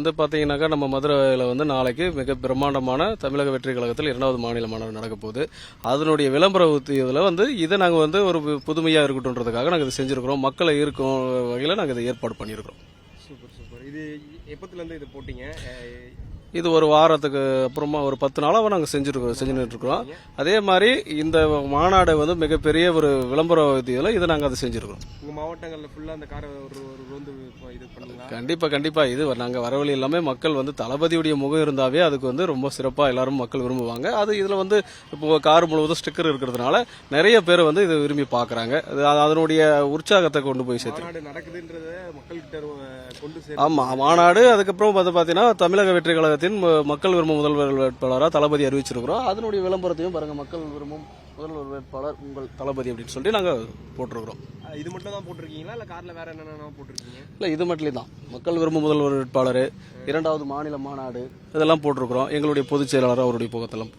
வந்து பார்த்தீங்கன்னாக்கா நம்ம மதுரையில் வந்து நாளைக்கு மிக பிரம்மாண்டமான தமிழக வெற்றி கழகத்தில் இரண்டாவது மாநில மாநாடு நடக்க போகுது. அதனுடைய விளம்பர இதில் வந்து இதை நாங்கள் வந்து ஒரு புதுமையாக இருக்கட்டும்ன்றதுக்காக நாங்கள் இதை செஞ்சுருக்கிறோம். மக்களை ஈர்க்கும் வகையில் நாங்கள் இதை ஏற்பாடு பண்ணியிருக்கிறோம். Super super. இது எப்பத்துலேருந்து இது போட்டீங்க? இது ஒரு வாரத்துக்கு அப்புறமா ஒரு பத்து நாளாக நாங்கள் செஞ்சுருக்கோம் செஞ்சுட்டு இருக்கிறோம் அதே மாதிரி இந்த மாநாடு வந்து மிகப்பெரிய ஒரு விளம்பர இதில் இதை நாங்கள் அதை செஞ்சுருக்கிறோம் உங்க மாவட்டங்கள்ல ஃபுல்லா அந்த காரை ஒரு ரோந்து இது பண்ணுங்களா? கண்டிப்பா கண்டிப்பா. இது நாங்க வரவழி எல்லாமே மக்கள் வந்து தளபதியுடைய முகம் இருந்தாவே அதுக்கு வந்து ரொம்ப சிறப்பா எல்லாரும் மக்கள் விரும்புவாங்க. அது இதுல வந்து இப்போ கார் முழுவதும் ஸ்டிக்கர் இருக்கிறதுனால நிறைய பேர் வந்து இதை விரும்பி பாக்குறாங்க. அது அதனுடைய உற்சாகத்தை கொண்டு போய் சேர்த்து நடக்குதுன்றத மக்கள்கிட்ட கொண்டு சேர ஆமா மாநாடு அதுக்கப்புறம் வந்து பாத்தீங்கன்னா தமிழக வெற்றி கழகத்தின் ம- மக்கள் விரும்பும் முதல்வர் வேட்பாளராக தளபதி அறிவிச்சிருக்கிறோம். அதனுடைய விளம்பரத்தையும் பாருங்க மக்கள் விரும்பும் முதல்வர் வேட்பாளர் உங்கள் தளபதி அப்படின்னு சொல்லி நாங்க போட்டிருக்கிறோம். இது மட்டும் தான் போட்டிருக்கீங்களா? இல்ல கார்ல வேற என்னென்ன போட்டிருக்கீங்க? இல்ல இது மட்டும் தான். மக்கள் விரும்பும் முதல்வர் வேட்பாளர் இரண்டாவது மாநில மாநாடு இதெல்லாம் போட்டிருக்கிறோம். எங்களுடைய பொதுச் செயலாளர் அவருடைய புகத்தெல்லாம்